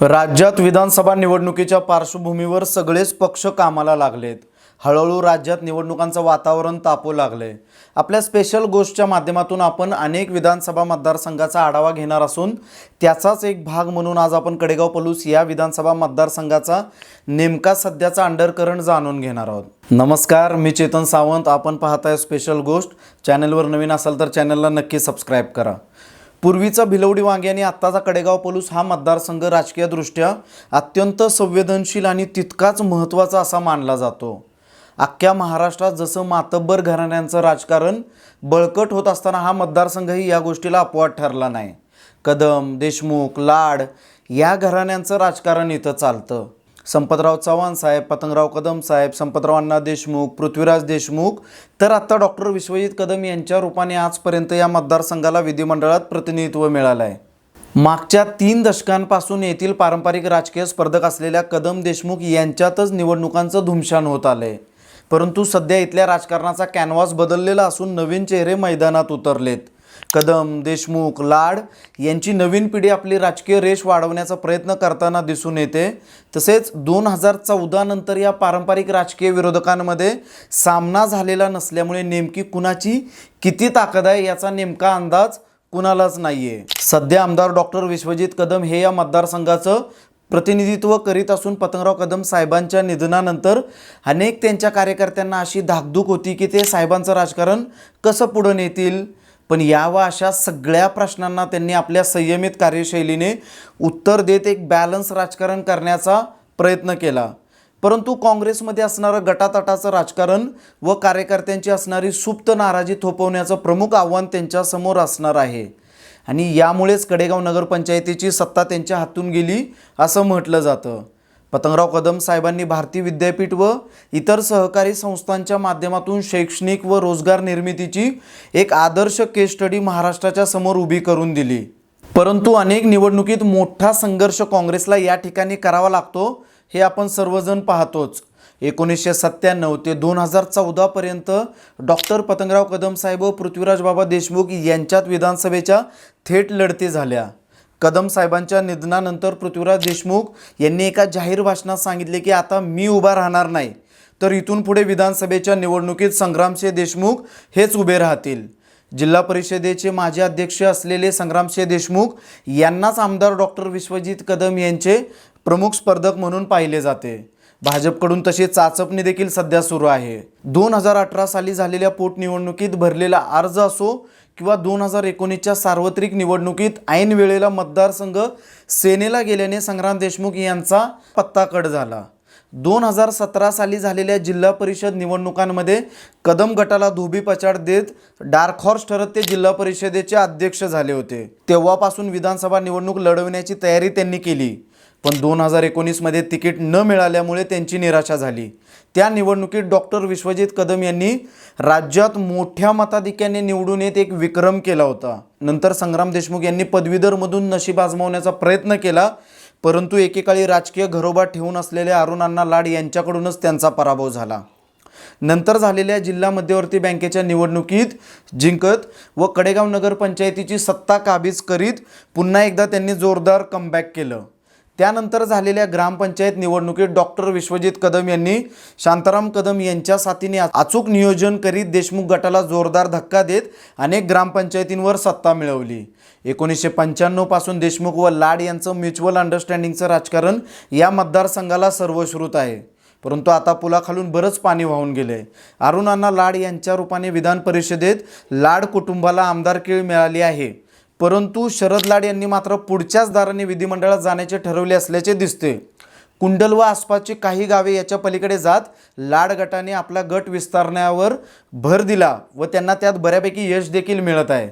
राज्यात विधानसभा निवडणुकीच्या पार्श्वभूमीवर सगळेच पक्ष कामाला लागलेत. हळूहळू राज्यात निवडणुकांचं वातावरण तापू लागले आपल्या स्पेशल गोष्टच्या माध्यमातून आपण अनेक विधानसभा मतदारसंघाचा आढावा घेणार असून त्याचाच एक भाग म्हणून आज आपण कडेगाव पलूस या विधानसभा मतदारसंघाचा नेमका सध्याचा अंडरकरंट जाणून घेणार आहोत. नमस्कार मी चेतन सावंत. आपण पाहताय स्पेशल गोष्ट. चॅनलवर नवीन असाल तर चॅनलला नक्की सबस्क्राईब करा. पूर्वीचा भिलवडी वांगे आणि आत्ताचा कडेगाव पोलूस हा मतदारसंघ राजकीयदृष्ट्या अत्यंत संवेदनशील आणि तितकाच महत्त्वाचा असा मानला जातो. अख्ख्या महाराष्ट्रात जसं मातब्बर घराण्यांचं राजकारण बळकट होत असताना हा मतदारसंघही या गोष्टीला अपवाद ठरला नाही. कदम देशमुख लाड या घराण्यांचं राजकारण इथं चालतं. संपतराव चव्हाण साहेब पतंगराव कदम साहेब संपतराव अण्णा देशमुख पृथ्वीराज देशमुख तर आत्ता डॉक्टर विश्वजित कदम यांच्या रूपाने आजपर्यंत या मतदारसंघाला विधिमंडळात प्रतिनिधित्व मिळालं आहे मागच्या तीन दशकांपासून येथील पारंपरिक राजकीय स्पर्धक असलेल्या कदम देशमुख यांच्यातच निवडणुकांचं धुमशान होत आलंय. परंतु सध्या इथल्या राजकारणाचा कॅनव्हास बदललेला असून नवीन चेहरे मैदानात उतरलेत. कदम देशमुख लाड यांची नवीन पिढी आपली राजकीय रेष वाढवण्याचा प्रयत्न करताना दिसून येते. तसेच दोन हजार चौदा नंतर या पारंपरिक राजकीय विरोधकांमध्ये सामना झालेला नसल्यामुळे नेमकी कुणाची किती ताकद आहे याचा नेमका अंदाज कुणालाच नाही आहे सध्या आमदार डॉक्टर विश्वजित कदम हे या मतदारसंघाचं प्रतिनिधित्व करीत असून पतंगराव कदम साहेबांच्या निधनानंतर अनेक त्यांच्या कार्यकर्त्यांना अशी धाकधूक होती की ते साहेबांचं राजकारण कसं पुढं नेतील? पण या व अशा सगळ्या प्रश्नांना त्यांनी आपल्या संयमित कार्यशैलीने उत्तर देत एक बॅलन्स राजकारण करण्याचा प्रयत्न केला. परंतु काँग्रेसमध्ये असणारं गटातटाचं राजकारण व कार्यकर्त्यांची असणारी सुप्त नाराजी थोपवण्याचं प्रमुख आव्हान त्यांच्यासमोर असणार आहे. आणि यामुळेच कडेगाव नगरपंचायतीची सत्ता त्यांच्या हातून गेली असं म्हटलं जातं. पतंगराव कदम साहेबांनी भारतीय विद्यापीठ व इतर सहकारी संस्थांच्या माध्यमातून शैक्षणिक व रोजगार निर्मितीची एक आदर्श केस स्टडी महाराष्ट्राच्या समोर उभी करून दिली. परंतु अनेक निवडणुकीत मोठा संघर्ष काँग्रेसला या ठिकाणी करावा लागतो हे आपण सर्वजण पाहतोच. एकोणीसशे सत्त्याण्णव ते दोन हजार चौदापर्यंत डॉक्टर पतंगराव कदम साहेब व पृथ्वीराज बाबा देशमुख यांच्यात विधानसभेच्या थेट लढती झाल्या. कदम साहेबांच्या निधनानंतर पृथ्वीराज देशमुख यांनी एका जाहीर भाषणात सांगितले की आता मी उभा राहणार नाही. तर इथून पुढे विधानसभेच्या निवडणुकीत संग्रामसिंह देशमुख हेच उभे राहतील. जिल्हा परिषदेचे माजी अध्यक्ष असलेले संग्रामसिंह देशमुख यांनाच आमदार डॉक्टर विश्वजित कदम यांचे प्रमुख स्पर्धक म्हणून पाहिले जाते. भाजपकडून तशी चाचपणी देखील सध्या सुरू आहे. दोन हजार अठरा साली झालेल्या पोटनिवडणुकीत भरलेला अर्ज असो किंवा दोन हजार एकोणीसच्या सार्वत्रिक निवडणुकीत ऐन वेळेला मतदारसंघ सेनेला गेल्याने संग्राम देशमुख यांचा पत्ता कट झाला. दोन हजार सतरा साली झालेल्या जिल्हा परिषद निवडणुकांमध्ये कदम गटाला धोबी पछाड देत डार्क हॉर्स ठरत ते जिल्हा परिषदेचे अध्यक्ष झाले होते. तेव्हापासून विधानसभा निवडणूक लढवण्याची तयारी त्यांनी केली. पण दोन हजार एकोणीसमध्ये तिकीट न मिळाल्यामुळे त्यांची निराशा झाली. त्या निवडणुकीत डॉक्टर विश्वजित कदम यांनी राज्यात मोठ्या मताधिक्याने निवडून येत एक विक्रम केला होता. नंतर संग्राम देशमुख यांनी पदवीधरमधून नशीब आजमावण्याचा प्रयत्न केला परंतु एकेकाळी राजकीय घरोबा ठेवून असलेल्या अरुणांना लाड यांच्याकडूनच त्यांचा पराभव झाला. नंतर झालेल्या जिल्हा मध्यवर्ती बँकेच्या निवडणुकीत जिंकत व कडेगाव नगरपंचायतीची सत्ता काबीज करीत पुन्हा एकदा त्यांनी जोरदार कमबॅक केलं. त्यानंतर झालेल्या ग्रामपंचायत निवडणुकीत डॉक्टर विश्वजित कदम यांनी शांताराम कदम यांच्या साथीने अचूक नियोजन करीत देशमुख गटाला जोरदार धक्का देत अनेक ग्रामपंचायतींवर सत्ता मिळवली. एकोणीसशे पंच्याण्णवपासून देशमुख व लाड यांचं म्युच्युअल अंडरस्टँडिंगचं राजकारण या मतदारसंघाला सर्वश्रुत आहे. परंतु आता पुलाखालून बरंच पाणी वाहून गेले अरुणांना लाड यांच्या रूपाने विधान परिषदेत लाड कुटुंबाला आमदारकीळ मिळाली आहे. परंतु शरद लाड यांनी मात्र पुढच्याच दाराने विधिमंडळात जाण्याचे ठरवले असल्याचे दिसते. कुंडल व आसपासची काही गावे याच्या पलीकडे जात लाड गटाने आपला गट विस्तारण्यावर भर दिला व त्यांना त्यात बऱ्यापैकी यश देखील मिळत आहे.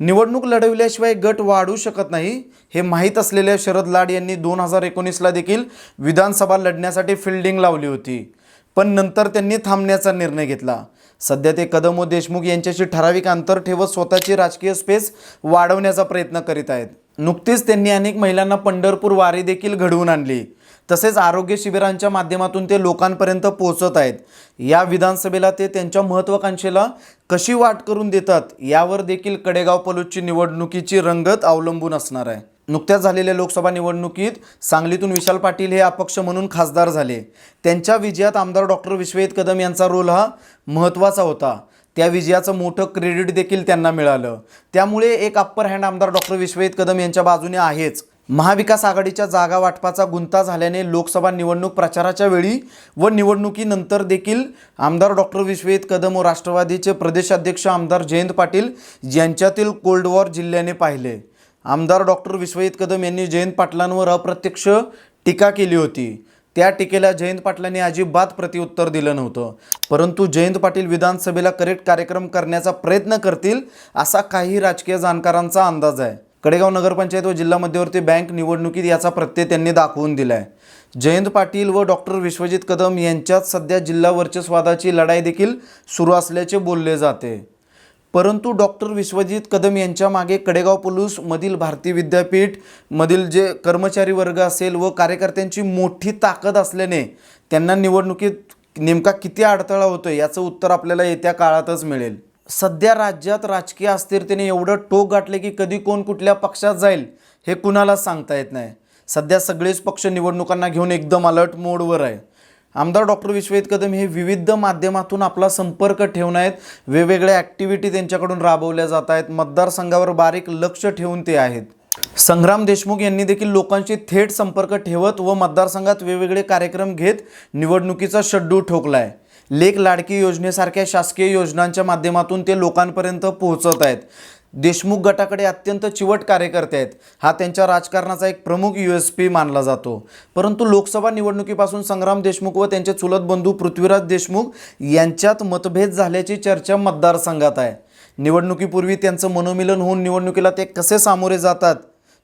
निवडणूक लढविल्याशिवाय गट वाढू शकत नाही हे माहीत असलेल्या शरद लाड यांनी दोन हजार एकोणीसला देखील विधानसभा लढण्यासाठी फिल्डिंग लावली होती. पण नंतर त्यांनी थांबण्याचा निर्णय घेतला. सध्या ते कदम देशमुख यांच्याशी ठराविक अंतर ठेवत स्वतःची राजकीय स्पेस वाढवण्याचा प्रयत्न करीत आहेत. नुकतीच त्यांनी अनेक महिलांना पंढरपूर वारी देखील घडवून आणली. तसेच आरोग्य शिबिरांच्या माध्यमातून ते लोकांपर्यंत पोहोचत आहेत. या विधानसभेला ते त्यांच्या महत्त्वाकांक्षेला कशी वाट करून देतात यावर देखील कडेगाव पलूची निवडणुकीची रंगत अवलंबून असणार आहे. नुकत्याच झालेल्या लोकसभा निवडणुकीत सांगलीतून विशाल पाटील हे अपक्ष म्हणून खासदार झाले. त्यांच्या विजयात आमदार डॉक्टर विश्वजित कदम यांचा रोल हा महत्त्वाचा होता. त्या विजयाचं मोठं क्रेडिट देखील त्यांना मिळालं. त्यामुळे एक अप्पर हँड आमदार डॉक्टर विश्वजित कदम यांच्या बाजूने आहेच. महाविकास आघाडीच्या जागा वाटपाचा गुंता झाल्याने लोकसभा निवडणूक प्रचाराच्या वेळी व निवडणुकीनंतर देखील आमदार डॉक्टर विश्वजित कदम व राष्ट्रवादीचे प्रदेशाध्यक्ष आमदार जयंत पाटील यांच्यातील कोल्ड वॉर जिल्ह्याने पाहिले. आमदार डॉक्टर विश्वजित कदम यांनी जयंत पाटलांवर अप्रत्यक्ष टीका केली होती. त्या टीकेला जयंत पाटलांनी अजिबात प्रतिउत्तर दिलं नव्हतं. परंतु जयंत पाटील विधानसभेला करेक्ट कार्यक्रम करण्याचा प्रयत्न करतील असा काही राजकीय जाणकारांचा अंदाज आहे. कडेगाव नगरपंचायत व जिल्हा मध्यवर्ती बँक निवडणुकीत याचा प्रत्यय त्यांनी दाखवून दिला आहे जयंत पाटील व डॉक्टर विश्वजित कदम यांच्यात सध्या जिल्हा वर्चस्वादाची लढाई देखील सुरू असल्याचे बोलले जाते. परंतु डॉक्टर विश्वजित कदम यांच्या मागे कडेगाव पोलूस मधील भारतीय विद्यापीठ मधील जे कर्मचारी वर्ग असेल व कार्यकर्त्यांची मोठी ताकद असल्याने त्यांना निवडणुकीत नेमका किती अडथळा होतो याचं उत्तर आपल्याला येत्या काळातच मिळेल. सध्या राज्यात राजकीय अस्थिरतेने एवढं टोक गाठले की कधी कोण कुठल्या पक्षात जाईल हे कुणालाच सांगता येत नाही. सध्या सगळेच पक्ष निवडणुकांना घेऊन एकदम अलर्ट मोडवर आहे. आमदार डॉक्टर विश्वजित कदम हे विविध माध्यमातून आपला संपर्क ठेवून आहेत. वेगवेगळ्या ॲक्टिव्हिटी त्यांच्याकडून राबवल्या जात आहेत. मतदारसंघावर बारीक लक्ष ठेवून ते आहेत. संग्राम देशमुख यांनी देखील लोकांशी थेट संपर्क ठेवत व मतदारसंघात वेगवेगळे कार्यक्रम घेत निवडणुकीचा शड्डू ठोकला आहे लेख लाडकी योजनेसारख्या शासकीय योजनांच्या माध्यमातून ते लोकांपर्यंत पोहोचत आहेत. देशमुख गटाकडे अत्यंत चिवट कार्यकर्ते आहेत. हा त्यांच्या राजकारणाचा एक प्रमुख यू एस पी मानला जातो. परंतु लोकसभा निवडणुकीपासून संग्राम देशमुख व त्यांचे चुलत बंधू पृथ्वीराज देशमुख यांच्यात मतभेद झाल्याची चर्चा मतदारसंघात आहे. निवडणुकीपूर्वी त्यांचं मनोमिलन होऊन निवडणुकीला ते कसे सामोरे जातात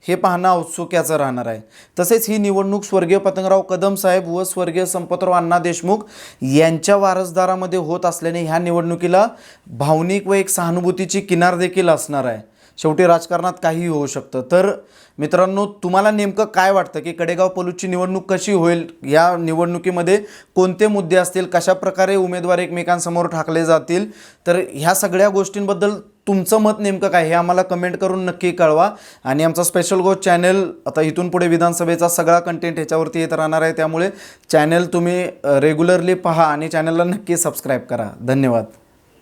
हे पाहणं औत्सुक्याचं राहणार आहे. तसेच ही निवडणूक स्वर्गीय पतंगराव कदम साहेब व स्वर्गीय संपतराव अण्णा देशमुख यांच्या वारसदारामध्ये होत असल्याने ह्या निवडणुकीला भावनिक व एक सहानुभूतीची किनार देखील असणार आहे. शेवटी राजकारणात काहीही होऊ शकतं. तर मित्रांनो तुम्हाला नेमकं काय वाटतं की कडेगाव पलूची निवडणूक कशी होईल? या निवडणुकीमध्ये कोणते मुद्दे असतील? कशा प्रकारे उमेदवार एकमेकांसमोर ठाकले जातील? तर ह्या सगळ्या गोष्टींबद्दल तुमचं मत नेमकं काय हे आम्हाला कमेंट करून नक्की कळवा. आणि आमचा स्पेशल गो चॅनल आता इथून पुढे विधानसभेचा सगळा कंटेंट ह्याच्यावरती येत राहणार आहे. त्यामुळे चॅनल तुम्ही रेग्युलरली पहा आणि चॅनलला नक्की सबस्क्राईब करा. धन्यवाद.